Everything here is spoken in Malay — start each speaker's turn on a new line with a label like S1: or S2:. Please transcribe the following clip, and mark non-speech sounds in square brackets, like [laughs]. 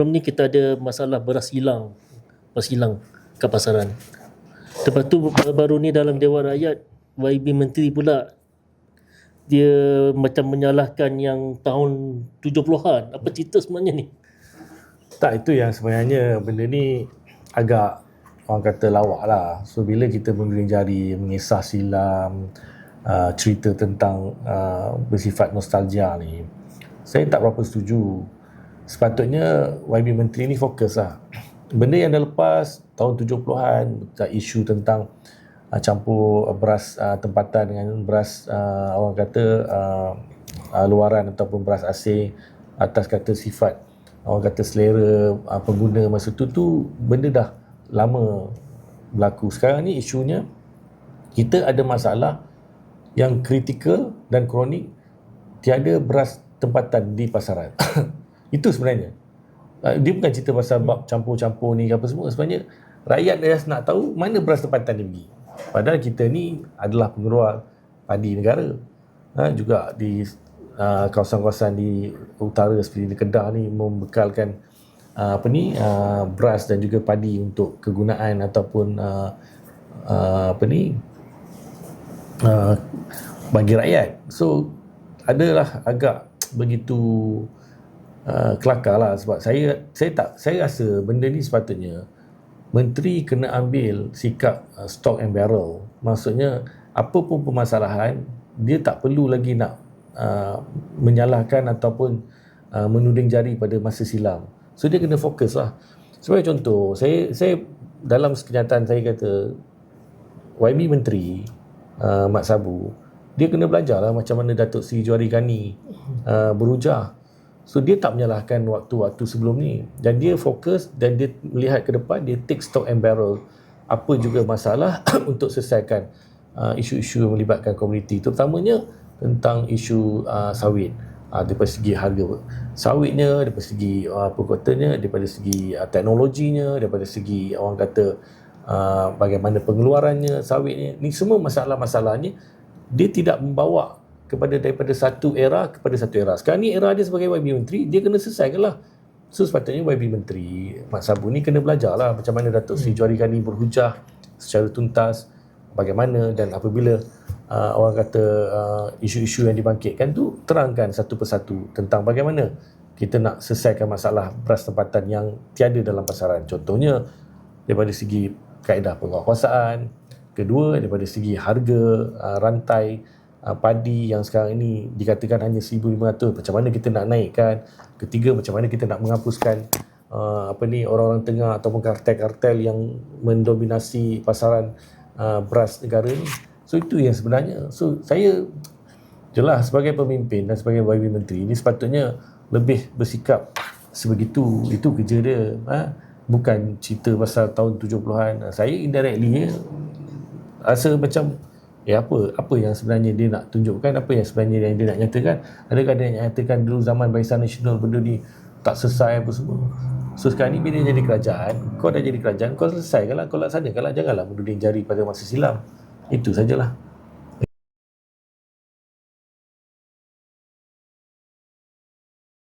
S1: Sebelum ni kita ada masalah beras hilang. Beras hilang kat pasaran. Lepas tu baru-baru ni dalam Dewan Rakyat, YB Menteri pula dia macam menyalahkan yang tahun 70-an. Apa cerita sebenarnya ni?
S2: Tak, itu yang sebenarnya benda ni agak orang kata lawak lah. So, bila kita menggering jari, mengisah silam, uh, cerita tentang uh, bersifat nostalgia ni, saya tak berapa setuju. Sepatutnya YB Menteri ni fokus lah. Benda yang dah lepas tahun 70-an, isu tentang uh, campur beras uh, tempatan dengan beras uh, orang kata uh, uh, luaran ataupun beras asing atas kata sifat orang kata selera uh, pengguna masa tu tu benda dah lama berlaku. Sekarang ni isunya kita ada masalah yang kritikal dan kronik tiada beras tempatan di pasaran. [laughs] Itu sebenarnya. Uh, dia bukan cerita pasal bab campur-campur ni apa semua. Sebenarnya rakyat dah nak tahu mana beras tempatan dia pergi. Padahal kita ni adalah pengeluar padi negara. Ha, juga di uh, kawasan-kawasan di utara seperti di Kedah ni membekalkan uh, apa ni uh, beras dan juga padi untuk kegunaan ataupun uh, uh, apa ni uh, bagi rakyat. So adalah agak begitu uh, kelakar lah. Sebab saya saya tak saya rasa benda ni sepatutnya menteri kena ambil sikap uh, stock and barrel. Maksudnya apa pun permasalahan dia tak perlu lagi nak uh, menyalahkan ataupun uh, menuding jari pada masa silam. So dia kena fokus lah. Sebagai contoh saya saya dalam kenyataan saya kata YB menteri uh, Mat Sabu dia kena belajar lah macam mana Datuk Seri Johari Gani uh, berujah So dia tak menyalahkan waktu-waktu sebelum ni. Dan dia fokus dan dia melihat ke depan dia take stock and barrel apa juga masalah [coughs] untuk selesaikan uh, isu-isu yang melibatkan komuniti terutamanya tentang isu uh, sawit. Uh, daripada segi harga sawitnya daripada segi uh, perkotanya daripada segi uh, teknologinya daripada segi orang kata uh, bagaimana pengeluarannya sawitnya. Ni semua masalah-masalahnya dia tidak membawa kepada daripada satu era kepada satu era. Sekarang ni era dia sebagai YB Menteri, dia kena selesaikan lah. So sepatutnya YB Menteri, Mat Sabu ni kena belajar lah macam mana Datuk Seri Johari Ghani berhujah secara tuntas bagaimana dan apabila uh, orang kata uh, isu-isu yang dibangkitkan tu terangkan satu persatu tentang bagaimana kita nak selesaikan masalah beras tempatan yang tiada dalam pasaran. Contohnya daripada segi kaedah penguasaan, kedua daripada segi harga uh, rantai uh, padi yang sekarang ini dikatakan hanya 1500 macam mana kita nak naikkan? Ketiga macam mana kita nak menghapuskan uh, apa ni orang-orang tengah ataupun kartel-kartel yang mendominasi pasaran uh, beras negara ni so itu yang sebenarnya. So saya jelas sebagai pemimpin dan sebagai YB Menteri ini sepatutnya lebih bersikap sebegitu. Itu kerja dia ha? bukan cerita pasal tahun 70-an saya indirectly ya, rasa macam Ya apa apa yang sebenarnya dia nak tunjukkan apa yang sebenarnya yang dia nak nyatakan? Adakah dia nak nyatakan dulu zaman Barisan Nasional benda ni tak selesai apa semua? So sekarang ni bila jadi kerajaan kau dah jadi kerajaan kau selesaikanlah kau laksanakanlah janganlah menuding jari pada masa silam. Itu sajalah